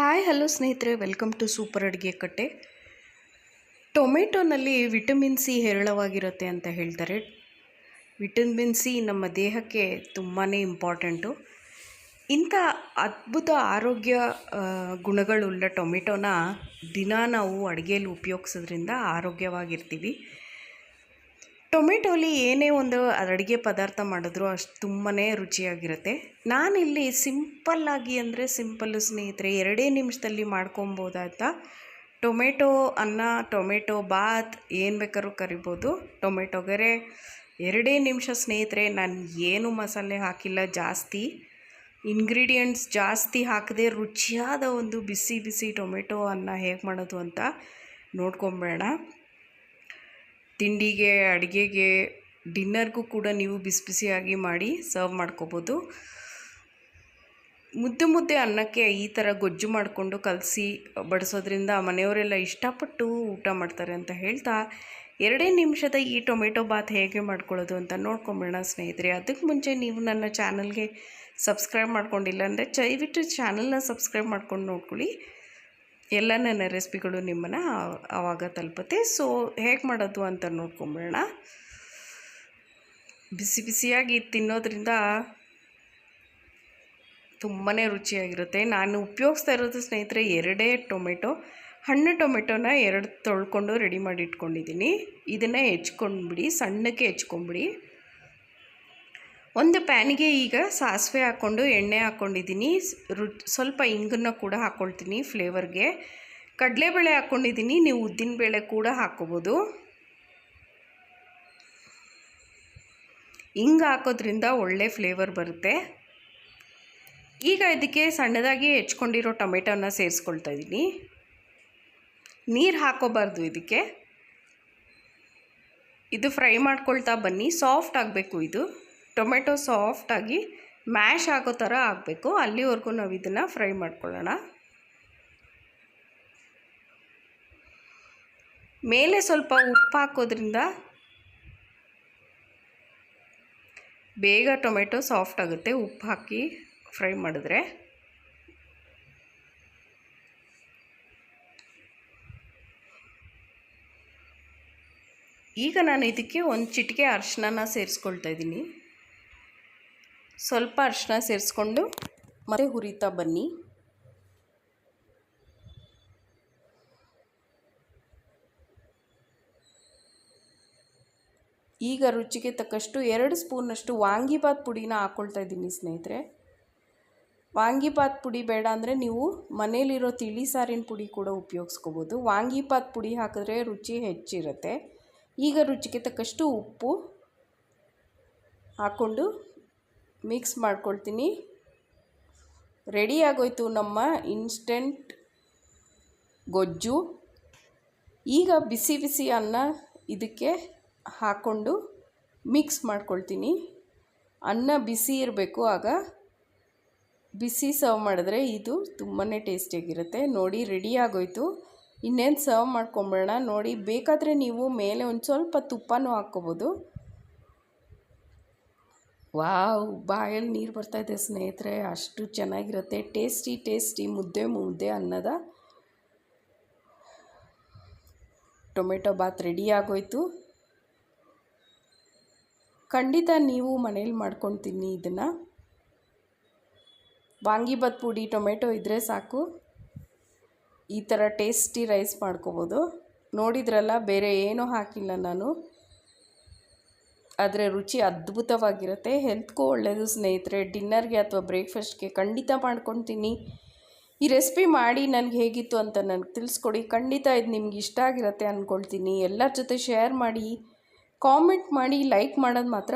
Hi, hello ಸ್ನೇಹಿತರೆ, welcome to super Aduge Katte. ಟೊಮೆಟೊನಲ್ಲಿ vitamin C ಹೇರಳವಾಗಿರುತ್ತೆ ಅಂತ ಹೇಳ್ತಾರೆ. ವಿಟಮಿನ್ ಸಿ ನಮ್ಮ ದೇಹಕ್ಕೆ ತುಂಬಾ ಇಂಪಾರ್ಟೆಂಟು. ಇಂಥ ಅದ್ಭುತ ಆರೋಗ್ಯ ಗುಣಗಳುಳ್ಳ ಟೊಮೆಟೊನ ದಿನ ನಾವು ಅಡುಗೆಯಲ್ಲಿ ಉಪಯೋಗಿಸೋದ್ರಿಂದ ಆರೋಗ್ಯವಾಗಿರ್ತೀವಿ. ಟೊಮೆಟೊಲಿ ಏನೇ ಒಂದು ಅಡುಗೆ ಪದಾರ್ಥ ಮಾಡಿದ್ರು ಅಷ್ಟು ತುಂಬಾ ರುಚಿಯಾಗಿರುತ್ತೆ. ನಾನಿಲ್ಲಿ ಸಿಂಪಲ್ಲಾಗಿ ಅಂದರೆ ಸಿಂಪಲ್ಲು ಸ್ನೇಹಿತರೆ, ಎರಡೇ ನಿಮಿಷದಲ್ಲಿ ಮಾಡ್ಕೊಬೋದಾಯ್ತ ಟೊಮೆಟೊ, ಅನ್ನ, ಟೊಮೆಟೊ ಬಾತ್, ಏನು ಬೇಕಾದ್ರೂ ಕರಿಬೋದು. ಟೊಮೆಟೊ ಗರೆ, ಎರಡೇ ನಿಮಿಷ ಸ್ನೇಹಿತರೆ, ನಾನು ಏನು ಮಸಾಲೆ ಹಾಕಿಲ್ಲ, ಜಾಸ್ತಿ. ಇಂಗ್ರೀಡಿಯೆಂಟ್ಸ್ ಜಾಸ್ತಿ ಹಾಕದೆ ರುಚಿಯಾದ ಒಂದು ಬಿಸಿ ಬಿಸಿ ಟೊಮೆಟೊ, ಅನ್ನ ಹೇಗೆ ಮಾಡೋದು ಅಂತ ನೋಡ್ಕೊಂಬೇಡ. ತಿಂಡಿಗೆ, ಅಡುಗೆಗೆ, ಡಿನ್ನರ್ಗೂ ಕೂಡ ನೀವು ಬಿಸಿ ಬಿಸಿಯಾಗಿ ಮಾಡಿ ಸರ್ವ್ ಮಾಡ್ಕೋಬೋದು. ಮುದ್ದೆ ಮುದ್ದೆ ಅನ್ನಕ್ಕೆ ಈ ಥರ ಗೊಜ್ಜು ಮಾಡಿಕೊಂಡು ಕಲಸಿ ಬಡಿಸೋದ್ರಿಂದ ಮನೆಯವರೆಲ್ಲ ಇಷ್ಟಪಟ್ಟು ಊಟ ಮಾಡ್ತಾರೆ ಅಂತ ಹೇಳ್ತಾ ಎರಡೇ ನಿಮಿಷದ ಈ ಟೊಮೆಟೊ ಬಾತ್ ಹೇಗೆ ಮಾಡ್ಕೊಳ್ಳೋದು ಅಂತ ನೋಡ್ಕೊಂಬಿಡೋಣ ಸ್ನೇಹಿತರೆ. ಅದಕ್ಕೆ ಮುಂಚೆ ನೀವು ನನ್ನ ಚಾನಲ್ಗೆ ಸಬ್ಸ್ಕ್ರೈಬ್ ಮಾಡ್ಕೊಂಡಿಲ್ಲ ಅಂದರೆ ದಯವಿಟ್ಟು ಚಾನಲ್ನ ಸಬ್ಸ್ಕ್ರೈಬ್ ಮಾಡ್ಕೊಂಡು ನೋಡ್ಕೊಳ್ಳಿ. ಎಲ್ಲ ನನ್ನ ರೆಸಿಪಿಗಳು ನಿಮ್ಮನ್ನು ಆವಾಗ ತಲುಪುತ್ತೆ. ಸೊ ಹೇಗೆ ಮಾಡೋದು ಅಂತ ನೋಡ್ಕೊಂಬಿಡೋಣ. ಬಿಸಿ ಬಿಸಿಯಾಗಿ ತಿನ್ನೋದ್ರಿಂದ ತುಂಬಾ ರುಚಿಯಾಗಿರುತ್ತೆ. ನಾನು ಉಪಯೋಗಿಸ್ತಾ ಇರೋದು ಸ್ನೇಹಿತರೆ ಎರಡೇ ಟೊಮೆಟೊ. ಹಣ್ಣು ಟೊಮೆಟೊನ ಎರಡು ತೊಳ್ಕೊಂಡು ರೆಡಿ ಮಾಡಿ ಇಟ್ಕೊಂಡಿದ್ದೀನಿ. ಇದನ್ನು ಹೆಚ್ಕೊಂಡ್ಬಿಡಿ, ಸಣ್ಣಕ್ಕೆ ಹೆಚ್ಕೊಂಬಿಡಿ. ಒಂದು ಪ್ಯಾನಿಗೆ ಈಗ ಸಾಸಿವೆ ಹಾಕ್ಕೊಂಡು, ಎಣ್ಣೆ ಹಾಕ್ಕೊಂಡಿದ್ದೀನಿ. ರು ಸ್ವಲ್ಪ ಇಂಗನ್ನು ಕೂಡ ಹಾಕ್ಕೊಳ್ತೀನಿ ಫ್ಲೇವರ್ಗೆ. ಕಡಲೆಬೇಳೆ ಹಾಕ್ಕೊಂಡಿದ್ದೀನಿ. ನೀವು ಉದ್ದಿನಬೇಳೆ ಕೂಡ ಹಾಕ್ಕೋಬೋದು. ಹಿಂಗೆ ಹಾಕೋದ್ರಿಂದ ಒಳ್ಳೆ ಫ್ಲೇವರ್ ಬರುತ್ತೆ. ಈಗ ಇದಕ್ಕೆ ಸಣ್ಣದಾಗಿ ಹೆಚ್ಕೊಂಡಿರೋ ಟೊಮೆಟೊನ ಸೇರಿಸ್ಕೊಳ್ತಾ ಇದ್ದೀನಿ ನೀರು ಹಾಕೋಬಾರ್ದು ಇದಕ್ಕೆ. ಇದು ಫ್ರೈ ಮಾಡ್ಕೊಳ್ತಾ ಬನ್ನಿ. ಸಾಫ್ಟ್ ಆಗಬೇಕು ಇದು. ಟೊಮೆಟೊ ಸಾಫ್ಟಾಗಿ ಮ್ಯಾಶ್ ಆಗೋ ಥರ ಆಗಬೇಕು. ಅಲ್ಲಿವರೆಗೂ ನಾವು ಇದನ್ನು ಫ್ರೈ ಮಾಡ್ಕೊಳ್ಳೋಣ. ಮೇಲೆ ಸ್ವಲ್ಪ ಉಪ್ಪು ಹಾಕೋದ್ರಿಂದ ಬೇಗ ಟೊಮೆಟೊ ಸಾಫ್ಟ್ ಆಗುತ್ತೆ. ಉಪ್ಪು ಹಾಕಿ ಫ್ರೈ ಮಾಡಿದ್ರೆ. ಈಗ ನಾನು ಇದಕ್ಕೆ ಒಂದು ಚಿಟಿಕೆ ಅರಿಶಿನ ಸೇರಿಸ್ಕೊಳ್ತಾ ಇದ್ದೀನಿ. ಸ್ವಲ್ಪ ಅರಿಶಿನ ಸೇರಿಸ್ಕೊಂಡು ಮತ್ತೆ ಹುರಿತಾ ಬನ್ನಿ. ಈಗ ರುಚಿಗೆ ತಕ್ಕಷ್ಟು ಎರಡು ಸ್ಪೂನಷ್ಟು ವಾಂಗಿಬಾತ್ ಪುಡಿನ ಹಾಕ್ಕೊಳ್ತಾ ಇದ್ದೀನಿ ಸ್ನೇಹಿತರೆ. ವಾಂಗಿಬಾತ್ ಪುಡಿ ಬೇಡ ಅಂದರೆ ನೀವು ಮನೇಲಿರೋ ತಿಳಿ ಸಾರಿನ ಪುಡಿ ಕೂಡ ಉಪಯೋಗಿಸ್ಕೋಬೋದು. ವಾಂಗಿಬಾತ್ ಪುಡಿ ಹಾಕಿದ್ರೆ ರುಚಿ ಹೆಚ್ಚಿರುತ್ತೆ. ಈಗ ರುಚಿಗೆ ತಕ್ಕಷ್ಟು ಉಪ್ಪು ಹಾಕ್ಕೊಂಡು ಮಿಕ್ಸ್ ಮಾಡ್ಕೊಳ್ತೀನಿ. ರೆಡಿ ಆಗೋಯ್ತು ನಮ್ಮ ಇನ್ಸ್ಟೆಂಟ್ ಗೊಜ್ಜು. ಈಗ ಬಿಸಿ ಬಿಸಿ ಅನ್ನ ಇದಕ್ಕೆ ಹಾಕ್ಕೊಂಡು ಮಿಕ್ಸ್ ಮಾಡ್ಕೊಳ್ತೀನಿ. ಅನ್ನ ಬಿಸಿ ಇರಬೇಕು ಆಗ. ಬಿಸಿ ಸರ್ವ್ ಮಾಡಿದ್ರೆ ಇದು ತುಂಬಾ ಟೇಸ್ಟಿಯಾಗಿರುತ್ತೆ. ನೋಡಿ, ರೆಡಿ ಆಗೋಯ್ತು. ಇನ್ನೇನು ಸರ್ವ್ ಮಾಡ್ಕೊಂಬಿಡೋಣ ನೋಡಿ, ಬೇಕಾದರೆ ನೀವು ಮೇಲೆ ಒಂದು ಸ್ವಲ್ಪ ತುಪ್ಪನೂ ಹಾಕ್ಕೋಬೋದು. ವಾವ್, ಬಾಯಲ್ಲಿ ನೀರು ಬರ್ತಾ ಇದೆ ಸ್ನೇಹಿತರೆ. ಅಷ್ಟು ಚೆನ್ನಾಗಿರುತ್ತೆ. ಟೇಸ್ಟಿ ಟೇಸ್ಟಿ, ಮುದ್ದೆ ಮುದ್ದೆ ಅನ್ನದ ಟೊಮೆಟೊ ಬಾತ್ ರೆಡಿ ಆಗೋಯ್ತು. ಖಂಡಿತ ನೀವು ಮನೇಲಿ ಮಾಡ್ಕೊಂಡು ತಿನ್ನಿ ಇದನ್ನು ವಾಂಗಿಬಾತ್ ಪುಡಿ, ಟೊಮೆಟೊ ಇದ್ದರೆ ಸಾಕು. ಈ ಥರ ಟೇಸ್ಟಿ ರೈಸ್ ಮಾಡ್ಕೋಬೋದು. ನೋಡಿದ್ರಲ್ಲ, ಬೇರೆ ಏನೂ ಹಾಕಿಲ್ಲ ನಾನು. ಆದರೆ ರುಚಿ ಅದ್ಭುತವಾಗಿರುತ್ತೆ. ಹೆಲ್ತ್ಗೂ ಒಳ್ಳೆಯದು ಸ್ನೇಹಿತರೆ. ಡಿನ್ನರ್ಗೆ ಅಥವಾ ಬ್ರೇಕ್ಫಾಸ್ಟ್ಗೆ ಖಂಡಿತ ಮಾಡ್ಕೊತೀನಿ. ಈ ರೆಸಿಪಿ ಮಾಡಿ ನನಗೆ ಹೇಗಿತ್ತು ಅಂತ ನನಗೆ ತಿಳಿಸ್ಕೊಡಿ. ಖಂಡಿತ ಇದು ನಿಮ್ಗೆ ಇಷ್ಟ ಆಗಿರುತ್ತೆ ಅಂದ್ಕೊಳ್ತೀನಿ ಎಲ್ಲರ ಜೊತೆ ಶೇರ್ ಮಾಡಿ, ಕಾಮೆಂಟ್ ಮಾಡಿ, ಲೈಕ್ ಮಾಡೋದು ಮಾತ್ರ